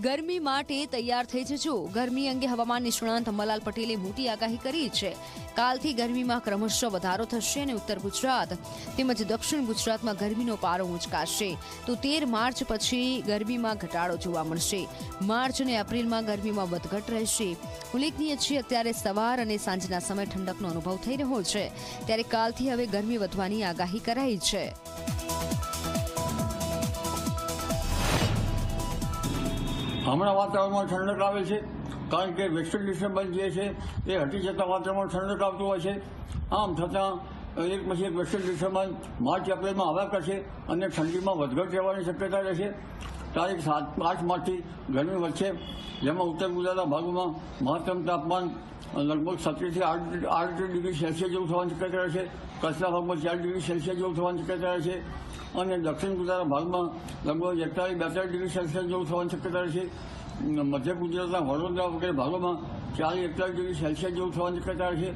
ગરમી માટે તૈયાર થઈ જજો. ગરમી અંગે હવામાન નિષ્ણાંત અંબાલાલ પટેલે મોટી આગાહી કરી છે. કાલથી ગરમીમાં ક્રમશઃ વધારો થશે અને ઉત્તર ગુજરાત તેમજ દક્ષિણ ગુજરાતમાં ગરમીનો પારો ઉંચકાશે. તો તેર માર્ચ પછી ગરમીમાં ઘટાડો જોવા મળશે. માર્ચ અને એપ્રિલમાં ગરમીમાં વધઘટ રહેશે. ઉલ્લેખનીય છે, અત્યારે સવાર અને સાંજના સમય ઠંડકનો અનુભવ થઈ રહ્યો છે. ત્યારે કાલથી હવે ગરમી વધવાની આગાહી કરાઈ છે. હમણાં વાતાવરણમાં ઠંડક આવે છે, કારણ કે વેસ્ટર્ન ડિસ્ટર્બન્સ જે છે, એ હટી જતાં વાતાવરણમાં ઠંડક આવતું હોય છે. આમ છતાં, એક પછી એક વેસ્ટર્ન ડિસ્ટર્બન્સ માર્ચ, એપ્રિલમાં આવ્યા કરશે અને ઠંડીમાં વધઘટ રહેવાની શક્યતા રહેશે. તારીખ સાત આઠ માર્ચથી ગરમી વધશે. જેમાં ઉત્તર ગુજરાતના ભાગોમાં મહત્તમ તાપમાન લગભગ સત્રીસથી આઠ આઠ ડિગ્રી સેલ્સિયસ જેવું થવાની શક્યતા રહેશે. કચ્છના ભાગમાં ચાર ડિગ્રી સેલ્સિયસ જેવું થવાની શક્યતા રહેશે. અને દક્ષિણ ગુજરાતના ભાગમાં લગભગ એકતાલીસ, બેતાલીસ ડિગ્રી સેલ્સિયસ જેવું થવાની શક્યતા રહેશે. મધ્ય ગુજરાતના વડોદરા વગેરે ભાગોમાં ચાલીસ, એકતાલીસ ડિગ્રી સેલ્સિયસ જેવું થવાની શક્યતા રહેશે.